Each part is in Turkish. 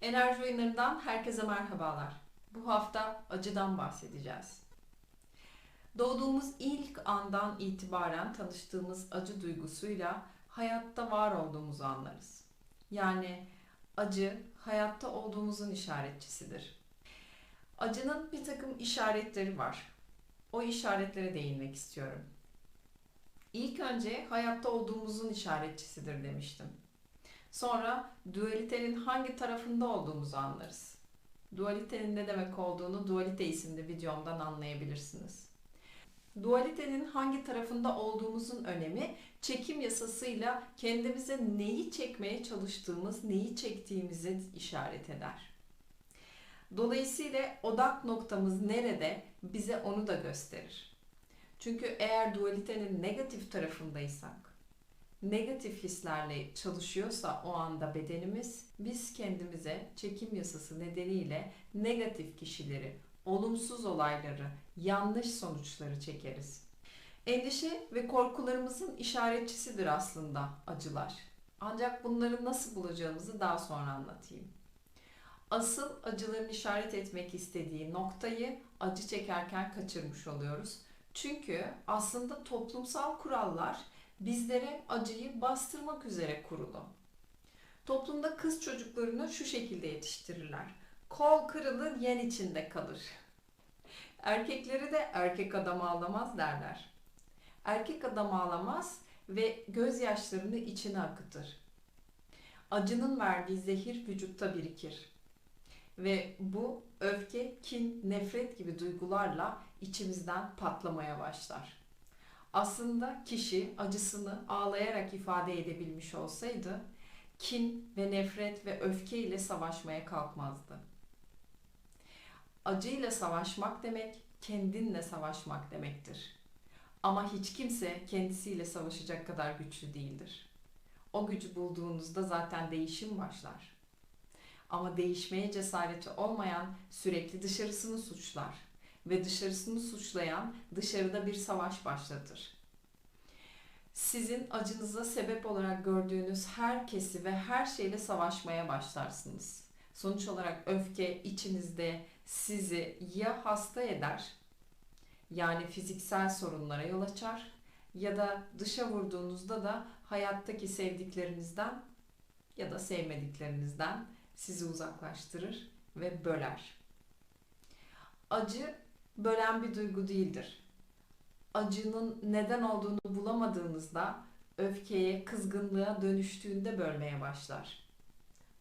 Enerji oyunlarından herkese merhabalar. Bu hafta acıdan bahsedeceğiz. Doğduğumuz ilk andan itibaren tanıştığımız acı duygusuyla hayatta var olduğumuzu anlarız. Yani acı hayatta olduğumuzun işaretçisidir. Acının bir takım işaretleri var. O işaretlere değinmek istiyorum. İlk önce hayatta olduğumuzun işaretçisidir demiştim. Sonra dualitenin hangi tarafında olduğumuzu anlarız. Dualitenin ne demek olduğunu Dualite isimli videomdan anlayabilirsiniz. Dualitenin hangi tarafında olduğumuzun önemi çekim yasasıyla kendimize neyi çekmeye çalıştığımız, neyi çektiğimizi işaret eder. Dolayısıyla odak noktamız nerede bize onu da gösterir. Çünkü eğer dualitenin negatif tarafındaysak, negatif hislerle çalışıyorsa o anda bedenimiz, biz kendimize çekim yasası nedeniyle negatif kişileri, olumsuz olayları, yanlış sonuçları çekeriz. Endişe ve korkularımızın işaretçisidir aslında acılar. Ancak bunları nasıl bulacağımızı daha sonra anlatayım. Asıl acıların işaret etmek istediği noktayı acı çekerken kaçırmış oluyoruz. Çünkü aslında toplumsal kurallar bizlere acıyı bastırmak üzere kurulu. Toplumda kız çocuklarını şu şekilde yetiştirirler. Kol kırılır, yen içinde kalır. Erkekleri de erkek adam ağlamaz derler. Erkek adam ağlamaz ve gözyaşlarını içine akıtır. Acının verdiği zehir vücutta birikir. Ve bu öfke, kin, nefret gibi duygularla içimizden patlamaya başlar. Aslında kişi acısını ağlayarak ifade edebilmiş olsaydı kin ve nefret ve öfke ile savaşmaya kalkmazdı. Acıyla savaşmak demek kendinle savaşmak demektir. Ama hiç kimse kendisiyle savaşacak kadar güçlü değildir. O gücü bulduğunuzda zaten değişim başlar. Ama değişmeye cesareti olmayan sürekli dışarısını suçlar ve dışarısını suçlayan dışarıda bir savaş başlatır. Sizin acınıza sebep olarak gördüğünüz herkesi ve her şeyle savaşmaya başlarsınız. Sonuç olarak öfke içinizde sizi ya hasta eder, yani fiziksel sorunlara yol açar ya da dışa vurduğunuzda da hayattaki sevdiklerinizden ya da sevmediklerinizden sizi uzaklaştırır ve böler. Acı bölen bir duygu değildir. Acının neden olduğunu bulamadığınızda öfkeye, kızgınlığa dönüştüğünde bölmeye başlar.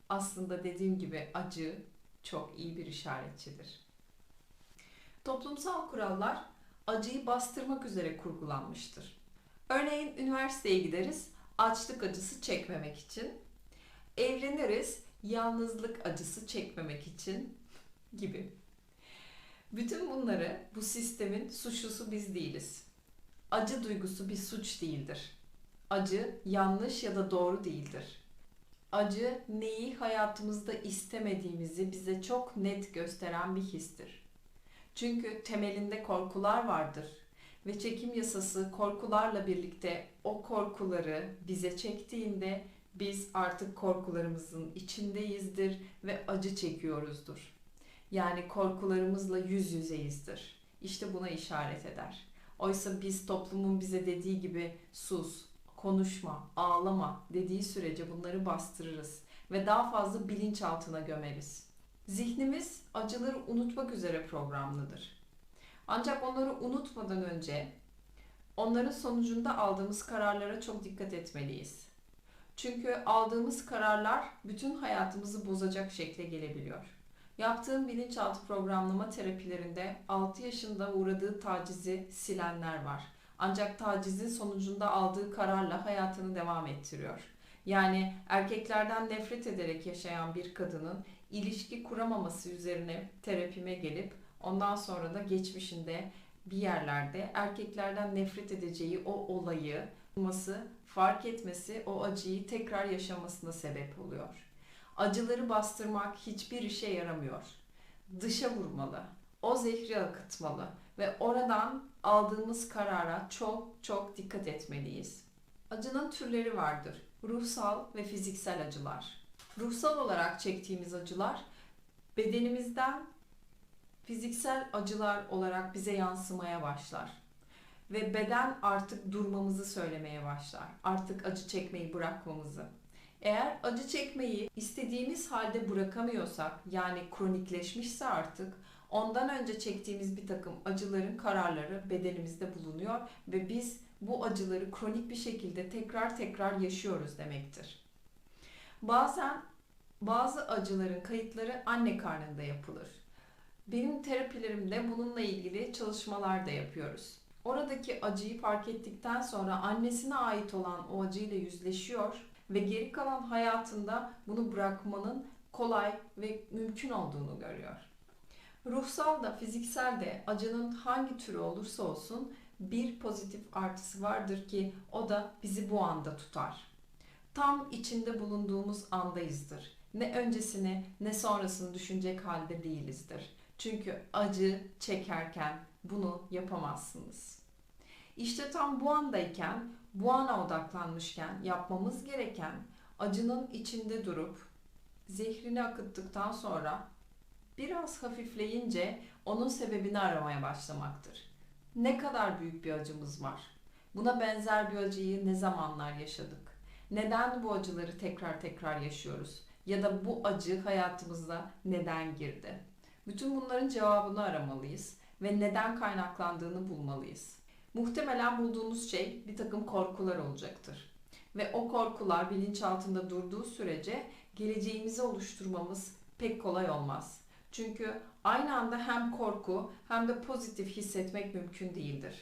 Aslında dediğim gibi acı çok iyi bir işaretçidir. Toplumsal kurallar acıyı bastırmak üzere kurgulanmıştır. Örneğin üniversiteye gideriz açlık acısı çekmemek için. Evleniriz yalnızlık acısı çekmemek için gibi. Bütün bunları bu sistemin suçlusu biz değiliz. Acı duygusu bir suç değildir. Acı yanlış ya da doğru değildir. Acı neyi hayatımızda istemediğimizi bize çok net gösteren bir histir. Çünkü temelinde korkular vardır ve çekim yasası korkularla birlikte o korkuları bize çektiğinde biz artık korkularımızın içindeyizdir ve acı çekiyoruzdur. Yani korkularımızla yüz yüzeyizdir. İşte buna işaret eder. Oysa biz toplumun bize dediği gibi sus, konuşma, ağlama dediği sürece bunları bastırırız ve daha fazla bilinçaltına gömeriz. Zihnimiz acıları unutmak üzere programlıdır. Ancak onları unutmadan önce onların sonucunda aldığımız kararlara çok dikkat etmeliyiz. Çünkü aldığımız kararlar bütün hayatımızı bozacak şekle gelebiliyor. Yaptığım bilinçaltı programlama terapilerinde 6 yaşında uğradığı tacizi silenler var. Ancak tacizin sonucunda aldığı kararla hayatını devam ettiriyor. Yani erkeklerden nefret ederek yaşayan bir kadının ilişki kuramaması üzerine terapime gelip ondan sonra da geçmişinde bir yerlerde erkeklerden nefret edeceği o olayı bulması, fark etmesi o acıyı tekrar yaşamasına sebep oluyor. Acıları bastırmak hiçbir işe yaramıyor. Dışa vurmalı. O zehri akıtmalı ve oradan aldığımız karara çok çok dikkat etmeliyiz. Acının türleri vardır. Ruhsal ve fiziksel acılar. Ruhsal olarak çektiğimiz acılar bedenimizden fiziksel acılar olarak bize yansımaya başlar. Ve beden artık durmamızı söylemeye başlar. Artık acı çekmeyi bırakmamızı. Eğer acı çekmeyi istediğimiz halde bırakamıyorsak, yani kronikleşmişse artık, ondan önce çektiğimiz bir takım acıların kararları bedenimizde bulunuyor ve biz bu acıları kronik bir şekilde tekrar tekrar yaşıyoruz demektir. Bazen bazı acıların kayıtları anne karnında yapılır. Benim terapilerimde bununla ilgili çalışmalar da yapıyoruz. Oradaki acıyı fark ettikten sonra annesine ait olan o acıyla yüzleşiyor ve geri kalan hayatında bunu bırakmanın kolay ve mümkün olduğunu görüyor. Ruhsal da fiziksel de acının hangi türü olursa olsun bir pozitif artısı vardır ki o da bizi bu anda tutar. Tam içinde bulunduğumuz andayızdır. Ne öncesini ne sonrasını düşünecek halde değilizdir. Çünkü acı çekerken bunu yapamazsınız. İşte tam bu andayken, bu ana odaklanmışken yapmamız gereken acının içinde durup zehrini akıttıktan sonra biraz hafifleyince onun sebebini aramaya başlamaktır. Ne kadar büyük bir acımız var? Buna benzer bir acıyı ne zamanlar yaşadık? Neden bu acıları tekrar tekrar yaşıyoruz? Ya da bu acı hayatımıza neden girdi? Bütün bunların cevabını aramalıyız ve neden kaynaklandığını bulmalıyız. Muhtemelen bulduğunuz şey bir takım korkular olacaktır. Ve o korkular bilinçaltında durduğu sürece geleceğimizi oluşturmamız pek kolay olmaz. Çünkü aynı anda hem korku hem de pozitif hissetmek mümkün değildir.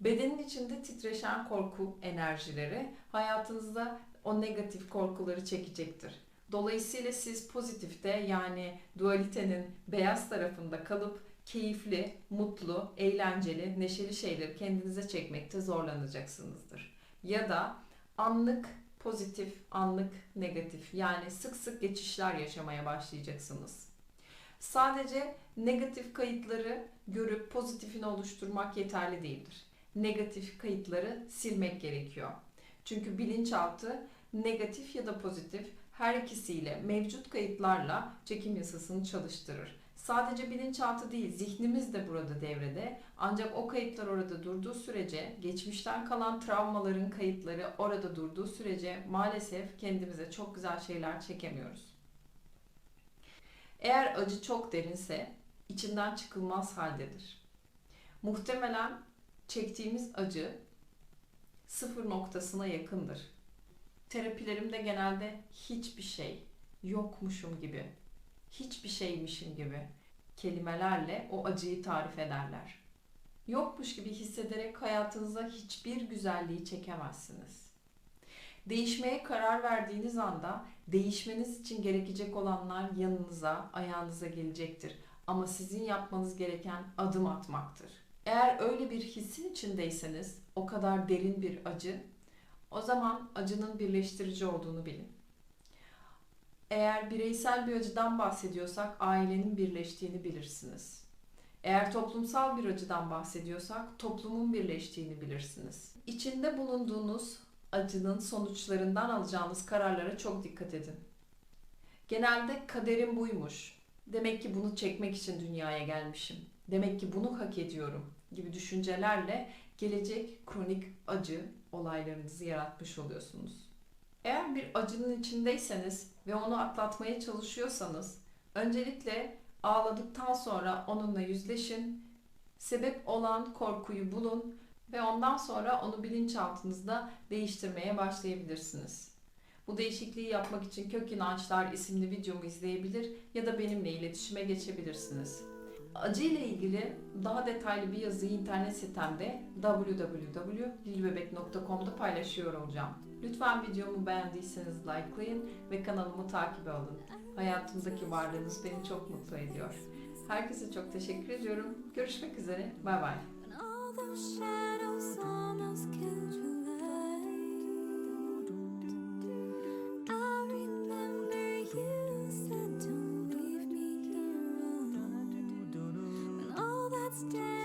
Bedenin içinde titreşen korku enerjileri hayatınızda o negatif korkuları çekecektir. Dolayısıyla siz pozitifte yani dualitenin beyaz tarafında kalıp keyifli, mutlu, eğlenceli, neşeli şeyleri kendinize çekmekte zorlanacaksınızdır. Ya da anlık pozitif, anlık negatif yani sık sık geçişler yaşamaya başlayacaksınız. Sadece negatif kayıtları görüp pozitifini oluşturmak yeterli değildir. Negatif kayıtları silmek gerekiyor. Çünkü bilinçaltı negatif ya da pozitif her ikisiyle mevcut kayıtlarla çekim yasasını çalıştırır. Sadece bilinçaltı değil, zihnimiz de burada devrede. Ancak o kayıtlar orada durduğu sürece, geçmişten kalan travmaların kayıtları orada durduğu sürece maalesef kendimize çok güzel şeyler çekemiyoruz. Eğer acı çok derinse içinden çıkılmaz haldedir. Muhtemelen çektiğimiz acı sıfır noktasına yakındır. Terapilerimde genelde hiçbir şey yokmuşum gibi, hiçbir şeymişim gibi kelimelerle o acıyı tarif ederler. Yokmuş gibi hissederek hayatınıza hiçbir güzelliği çekemezsiniz. Değişmeye karar verdiğiniz anda değişmeniz için gerekecek olanlar yanınıza, ayağınıza gelecektir. Ama sizin yapmanız gereken adım atmaktır. Eğer öyle bir hissin içindeyseniz, o kadar derin bir acı, o zaman acının birleştirici olduğunu bilin. Eğer bireysel bir acıdan bahsediyorsak ailenin birleştiğini bilirsiniz. Eğer toplumsal bir acıdan bahsediyorsak toplumun birleştiğini bilirsiniz. İçinde bulunduğunuz acının sonuçlarından alacağınız kararlara çok dikkat edin. Genelde kaderim buymuş. Demek ki bunu çekmek için dünyaya gelmişim. Demek ki bunu hak ediyorum gibi düşüncelerle gelecek kronik acı olaylarınızı yaratmış oluyorsunuz. Eğer bir acının içindeyseniz ve onu atlatmaya çalışıyorsanız öncelikle ağladıktan sonra onunla yüzleşin. Sebep olan korkuyu bulun ve ondan sonra onu bilinçaltınızda değiştirmeye başlayabilirsiniz. Bu değişikliği yapmak için Kök İnançlar isimli videomu izleyebilir ya da benimle iletişime geçebilirsiniz. Acı ile ilgili daha detaylı bir yazıyı internet sitemde www.lilbebek.com'da paylaşıyor olacağım. Lütfen videomu beğendiyseniz likelayın ve kanalımı takip alın. Hayatımdaki varlığınız beni çok mutlu ediyor. Herkese çok teşekkür ediyorum. Görüşmek üzere. Bay bay.